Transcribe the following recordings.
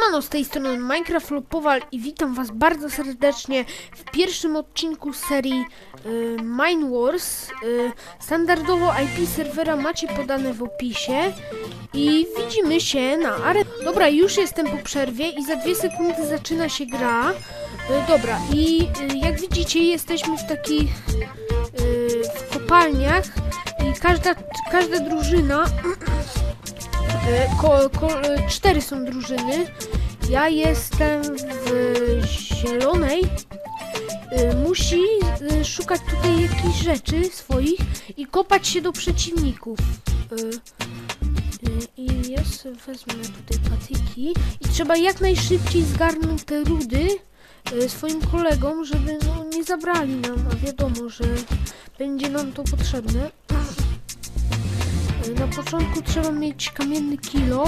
Mano, z tej strony Minecraft Lopowal i witam was bardzo serdecznie w pierwszym odcinku serii y, Mine Wars. Y, standardowo IP serwera macie podane w opisie i widzimy się na are... Dobra, już jestem po przerwie i za dwie sekundy zaczyna się gra. Y, dobra, i y, jak widzicie jesteśmy w takich y, w kopalniach i każda, każda drużyna Ko, ko, e, cztery są drużyny. Ja jestem w zielonej. E, Musi e, szukać tutaj jakichś rzeczy swoich i kopać się do przeciwników. E, e, I sobie wezmę tutaj patyki i trzeba jak najszybciej zgarnąć te rudy e, swoim kolegom, żeby no, nie zabrali nam, a wiadomo, że będzie nam to potrzebne. Na początku trzeba mieć kamienny kilo.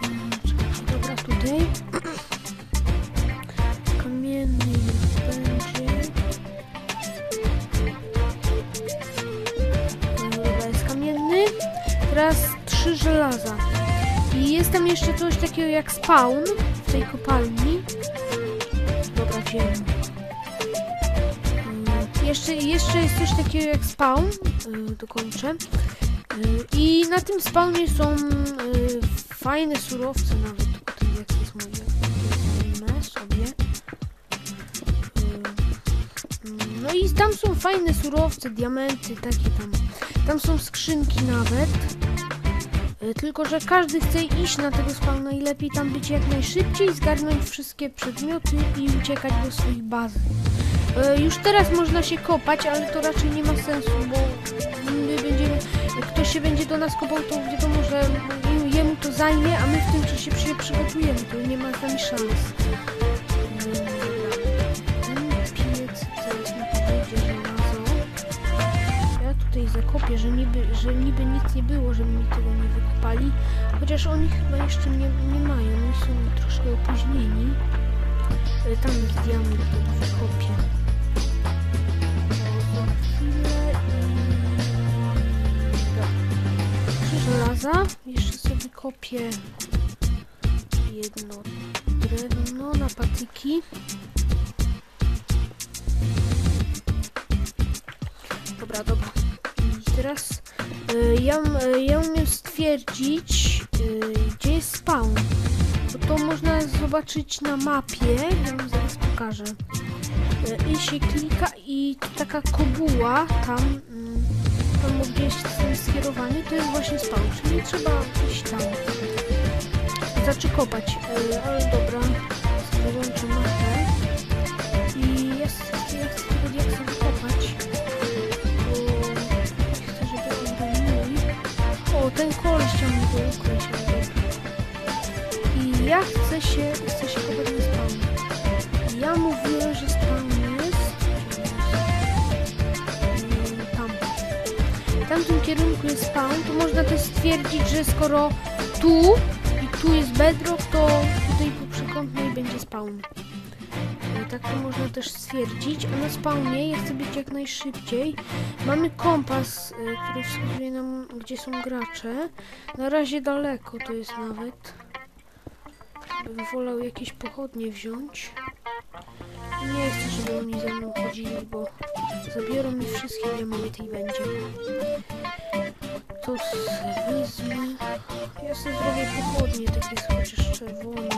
Czekajcie, Dobra, tutaj. Kamienny będzie. Dobra, jest kamienny. Teraz trzy żelaza. I jest tam jeszcze coś takiego jak spawn w tej kopalni. Dobra, wziąłem. Mm, Jeszcze, jeszcze jest coś takiego jak spawn. Yy, dokończę. I na tym spawnie są y, fajne surowce nawet. Tutaj jak jest moje wezmę sobie. Y, No i tam są fajne surowce, diamenty, takie tam. Tam są skrzynki nawet. Y, Tylko, że każdy chce iść na tego spawna i lepiej tam być jak najszybciej, zgarnąć wszystkie przedmioty i uciekać do swojej bazy. Już teraz można się kopać, ale to raczej nie ma sensu, bo ktoś się będzie do nas kopał, to wiadomo, że jemu to zajmie, a my w tym czasie się przygotujemy, to nie ma z nami szans. Ja tutaj zakopię, że niby, że niby nic nie było, żeby mi tego nie wykopali, chociaż oni chyba jeszcze nie, nie mają, oni są troszkę opóźnieni. E, Tam jest diament, Żelaza. Jeszcze sobie kopię jedno drewno na patyki. Dobra, dobra. I teraz y, ja, y, ja umiem stwierdzić, y, gdzie jest spawn. Bo to można zobaczyć na mapie. Ja wam zaraz pokażę. Y, I się klika i taka kobuła tam. Tam gdzieś są skierowani, to jest właśnie spawn, czyli trzeba iść tam. Znaczy kopać, e, ale dobra, wyłączę mapę. I jest, ja chcę tego diaksa wykopać, bo chcę, żeby on był mój. O, ten koleś chciał mi go ukryć. I ja chcę się, chcę się kopać na spawn. Ja mówiłem, że tamtym kierunku jest spawn, to można też stwierdzić, że skoro tu i tu jest bedrock, to tutaj po przekątnej będzie spawn. E, Tak to można też stwierdzić, a na spawnie ja chcę być jak najszybciej. Mamy kompas, e, który wskazuje nam, gdzie są gracze. Na razie daleko to jest nawet. Bym wolał jakieś pochodnie wziąć. Nie chcę, żeby oni ze mną chodzili, bo zabiorą mi wszystkie diamenty i będzie. Se wezmę. Ja sobie zrobię pochodnie, takie chociaż czerwone,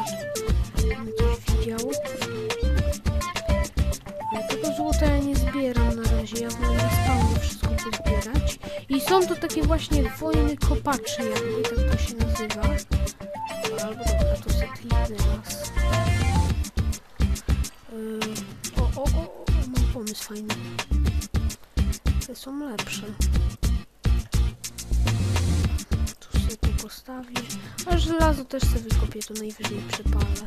coś widział. Ale tego złota ja nie zbieram na razie, ja wolę na spawnie wszystko pozbierać. I są to takie właśnie wojny kopaczy, jakby tak to się nazywa. Albo dobra, to se kliknę raz. Yy, o, o, o, o, mam pomysł fajny. Są lepsze. Tu sobie to postawię. A żelazo też sobie wykopię, to najwyżej przepalę.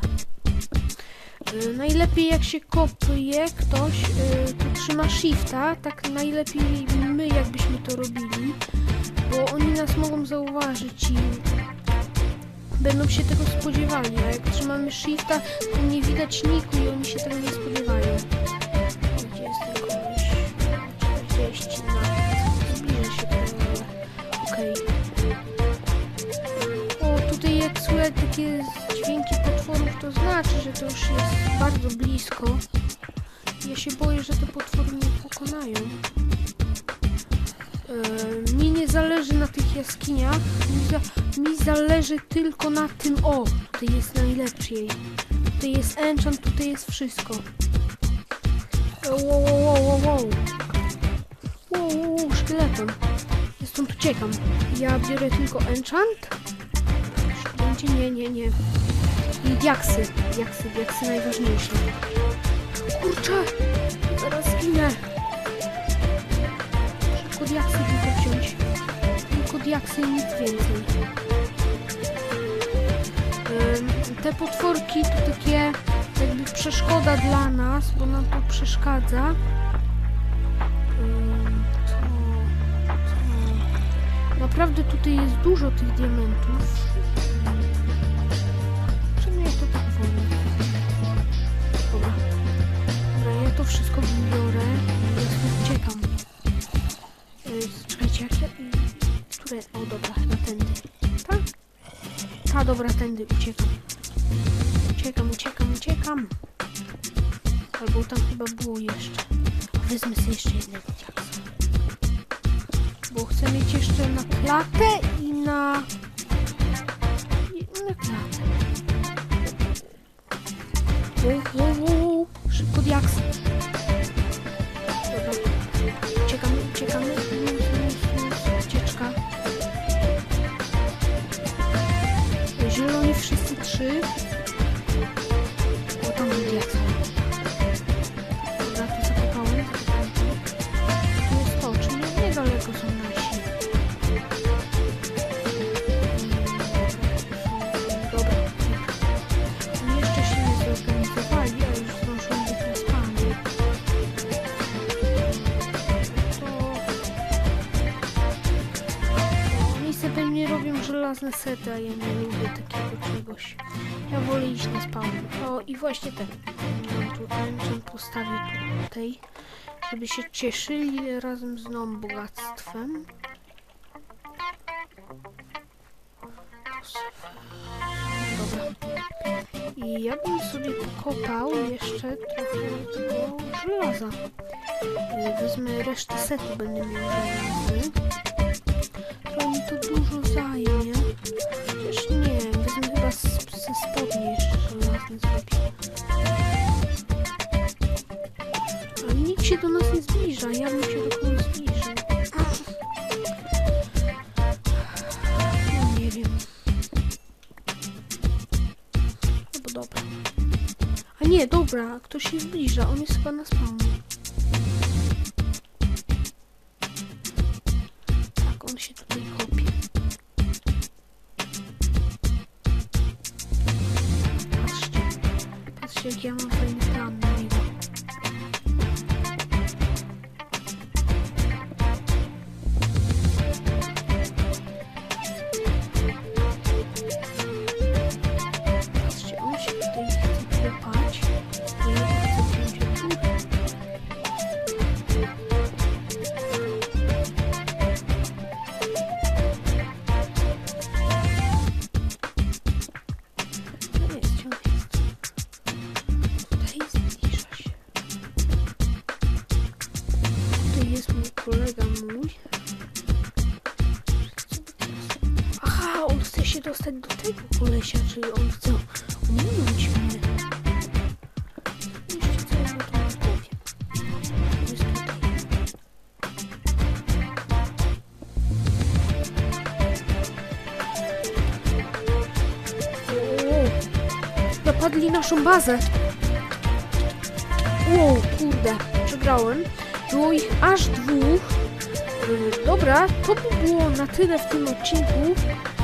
Yy, najlepiej jak się kopie ktoś, yy, to trzyma shifta, tak najlepiej my jakbyśmy to robili, bo oni nas mogą zauważyć i będą się tego spodziewali, a jak trzymamy shifta, to nie widać niku i oni się tego nie spodziewają. Takie dźwięki potworów, to znaczy, że to już jest bardzo blisko. Ja się boję, że te potwory mnie pokonają. E, mi nie zależy na tych jaskiniach, mi, za, mi zależy tylko na tym, o, tutaj jest najlepiej. Tutaj jest enchant, tutaj jest wszystko. E, Wow, wow, wow, wow, wow. Wow, wow. Ja stąd uciekam. Ja biorę tylko enchant. Będzie nie, nie, nie. I diaksy. Diaksy, diaksy najważniejsze. Kurczę! Zaraz zginę. Szybko diaksy tylko wziąć. Tylko diaksy i nic więcej. Te potworki to takie jakby przeszkoda dla nas, bo nam to przeszkadza. Naprawdę tutaj jest dużo tych diamentów. Wszystko biorę i uciekam. Yy, czekajcie, jak ja... Które... O, dobra, chyba tędy. Tak? Ta, dobra, tędy uciekam. Uciekam, uciekam, uciekam. Albo tam chyba było jeszcze. Wezmę sobie jeszcze jednego. Bo chcę mieć jeszcze na klatę i na... I na klatę. Wow. Szybko diaks. Dobra. Uciekamy, uciekamy. Ucieczka. Zieloni wszyscy trzy. Żelazne sety, a ja nie lubię takiego czegoś. Ja wolę iść na spawn. O, i właśnie ten. Tu enchant postawię tutaj, żeby się cieszyli razem z mną bogactwem. Dobra. I ja bym sobie pokopał jeszcze trochę tego żelaza. Wezmę resztę setu, będę miał żelazy. Mi to dużo zajmie. Chociaż nie, wezmę chyba ze spodni jeszcze żelazny zrobię. Ale nikt się do nas nie zbliża, ja bym się do kogoś zbliżył. No nie wiem. No bo dobra. A nie, dobra, ktoś się zbliża, on jest chyba na spawnie. Chce się dostać do tego kolesia, czyli on chce ominąć mnie. To naszą bazę. Wow, kurde, przegrałem. Było ich aż dwóch. Yy, Dobra, to by było na tyle w tym odcinku.